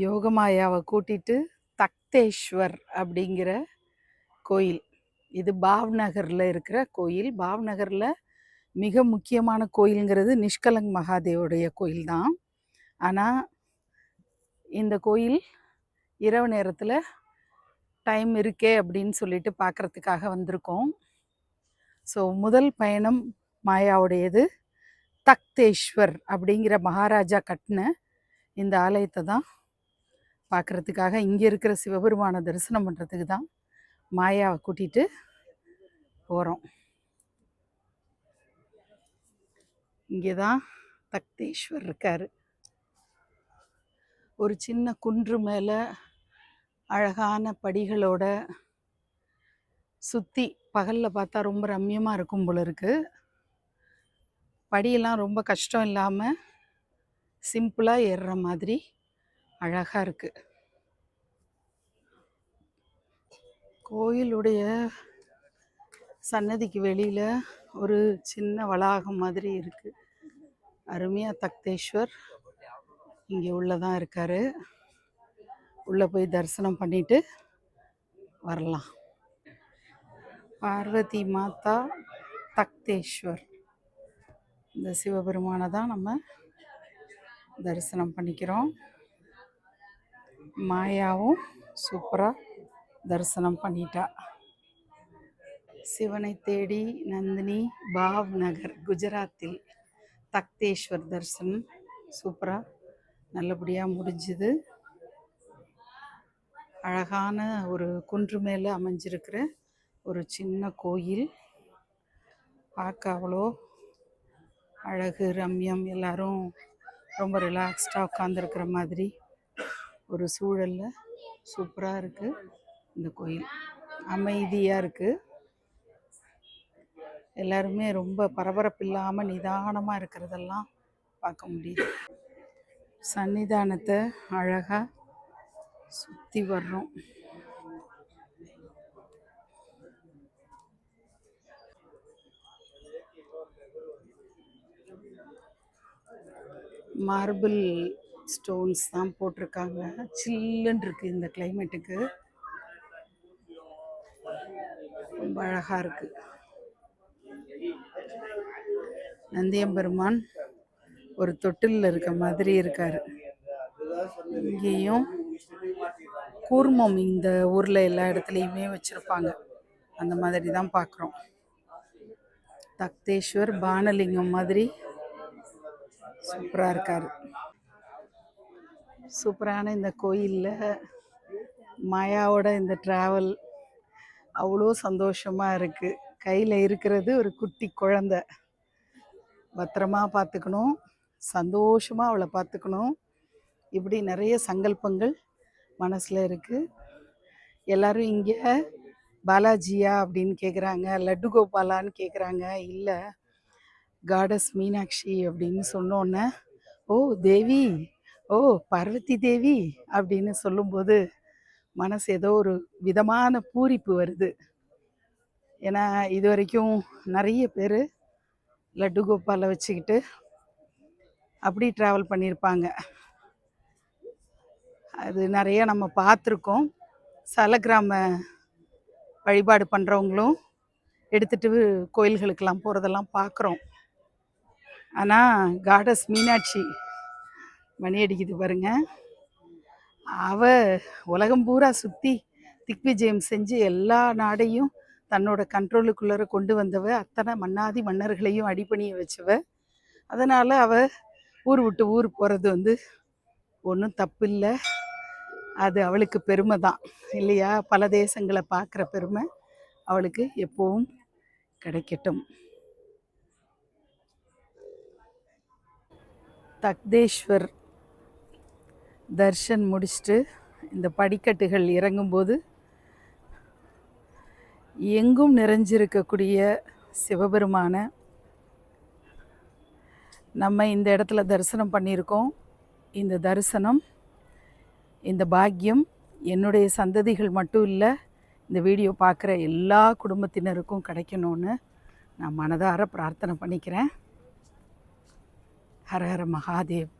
யோகமாயாவை கூட்டிட்டு தக்தேஸ்வர் அப்படிங்கிற கோயில். இது பாவ்நகரில் இருக்கிற கோயில். பாவ்நகரில் மிக முக்கியமான கோயிலுங்கிறது நிஷ்கலங் மகாதேவுடைய கோயில் தான். ஆனால் இந்த கோயில் இரவு நேரத்தில் டைம் இருக்கே அப்படின்னு சொல்லிட்டு பார்க்கறதுக்காக வந்திருக்கோம். ஸோ முதல் பயணம் மாயாவுடையது. தக்தேஸ்வர் அப்படிங்கிற மகாராஜா கட்டின இந்த ஆலயத்தை தான் பார்க்குறதுக்காக இங்கே இருக்கிற சிவபெருமானை தரிசனம் பண்ணுறதுக்கு தான் மாயாவை கூட்டிகிட்டு போகிறோம் இங்கே தான் தக்தேஸ்வர் இருக்கார். ஒரு சின்ன குன்று மேலே அழகான படிகளோட சுற்றி பகலில் பார்த்தா ரொம்ப ரம்மியமாக இருக்கும் போல இருக்குது படியெல்லாம் ரொம்ப கஷ்டம் இல்லாமல் சிம்பிளாக ஏறுற மாதிரி அழகாக இருக்குது கோயிலுடைய சன்னதிக்கு வெளியில் ஒரு சின்ன வளாகம் மாதிரி இருக்குது அருமையாக தக்தேஸ்வர் இங்கே உள்ளதான் இருக்கார். உள்ளே போய் தரிசனம் பண்ணிட்டு வரலாம். பார்வதி மாதா தக்தேஸ்வர் இந்த சிவபெருமானை தான் நம்ம தரிசனம் பண்ணிக்கிறோம். மாயாவும் சூப்பராக தரிசனம் பண்ணிட்டா. சிவனை தேடி நந்தினி பாவ் நகர் குஜராத்தில் தக்தேஸ்வர் தரிசனம் சூப்பராக நல்லபடியாக முடிஞ்சுது. அழகான ஒரு குன்று மேலே அமைஞ்சிருக்கிற ஒரு சின்ன கோயில். பார்க்க அவ்வளோ அழகு ரம்யம் எல்லாரும் ரொம்ப ரிலாக்ஸ்டாக உட்காந்துருக்கிற மாதிரி ஒரு சூழலில் சூப்பராக இருக்குது இந்த கோயில் அமைதியாக இருக்குது எல்லாருமே ரொம்ப பரபரப்பு இல்லாமல் நிதானமாக இருக்கிறதெல்லாம் பார்க்க முடியுது. சன்னிதானத்தை அழகாக சுற்றி வர்றோம். மார்பிள் ஸ்டோன்ஸ் தான் போட்டிருக்காங்க. சில்லுன்னு இருக்குது இந்த கிளைமேட்டுக்கு ரொம்ப அழகாக இருக்குது நந்தியம்பெருமான் ஒரு தொட்டிலில் இருக்க மாதிரி இருக்கார். இங்கேயும் கூர்மம் இந்த ஊரில் எல்லா இடத்துலையுமே வச்சுருப்பாங்க. அந்த மாதிரி தான் பார்க்குறோம் தக்தேஸ்வர் பானலிங்கம் மாதிரி சூப்பராக இருக்கார். சூப்பரான இந்த கோயிலில் மாயாவோட இந்த ட்ராவல் அவ்வளோ சந்தோஷமாக இருக்குது கையில் இருக்கிறது ஒரு குட்டி குழந்த. பத்திரமா பார்த்துக்கணும். சந்தோஷமாக அவளை பார்த்துக்கணும். இப்படி நிறைய சங்கல்பங்கள் மனசில் இருக்குது எல்லோரும் இங்கே பாலாஜியா அப்படின்னு கேட்குறாங்க லட்டு கோபாலான்னு கேட்குறாங்க இல்லை காடஸ் மீனாட்சி அப்படின்னு சொன்னோன்னே ஓ தேவி ஓ பார்வதி தேவி அப்படின்னு சொல்லும்போது மனசு ஏதோ ஒரு விதமான பூரிப்பு வருது. ஏன்னா இது வரைக்கும் நிறைய பேர் லட்டு கோபாலை வச்சுக்கிட்டு அப்படி ட்ராவல் பண்ணியிருப்பாங்க அது நிறைய நம்ம பார்த்துருக்கோம். சலகிராம வழிபாடு பண்ணுறவங்களும் எடுத்துகிட்டு கோயில்களுக்கெல்லாம் போகிறதெல்லாம் பார்க்குறோம். ஆனால் காடஸ் மீனாட்சி மணி அடிக்குது பாருங்க. அவ உலகம் பூரா சுற்றி திக்விஜயம் செஞ்சு எல்லா நாடையும் தன்னோட கண்ட்ரோலுக்குள்ளே கொண்டு வந்தவ அத்தனை மன்னாதி மன்னர்களையும் அடிப்பணிய வச்சவ. அதனால் அவ ஊர் விட்டு ஊர் போகிறது வந்து ஒன்றும் தப்பு இல்லை அது அவளுக்கு பெருமை தான் இல்லையா? பல தேசங்களை பார்க்குற பெருமை அவளுக்கு எப்போவும் கிடைக்கட்டும். தக்தேஸ்வர் தர்ஷன் முடிச்சுட்டு இந்த படிக்கட்டுகள் இறங்கும்போது எங்கும் நிறைஞ்சிருக்கக்கூடிய சிவபெருமான நம்ம இந்த இடத்துல தரிசனம் பண்ணியிருக்கோம். இந்த தரிசனம் இந்த பாக்கியம் என்னுடைய சந்ததிகள் மட்டும் இல்லை இந்த வீடியோ பார்க்குற எல்லா குடும்பத்தினருக்கும் கிடைக்கணும்னு நான் மனதார பிரார்த்தனை பண்ணிக்கிறேன். ஹர ஹர மகாதேவ்.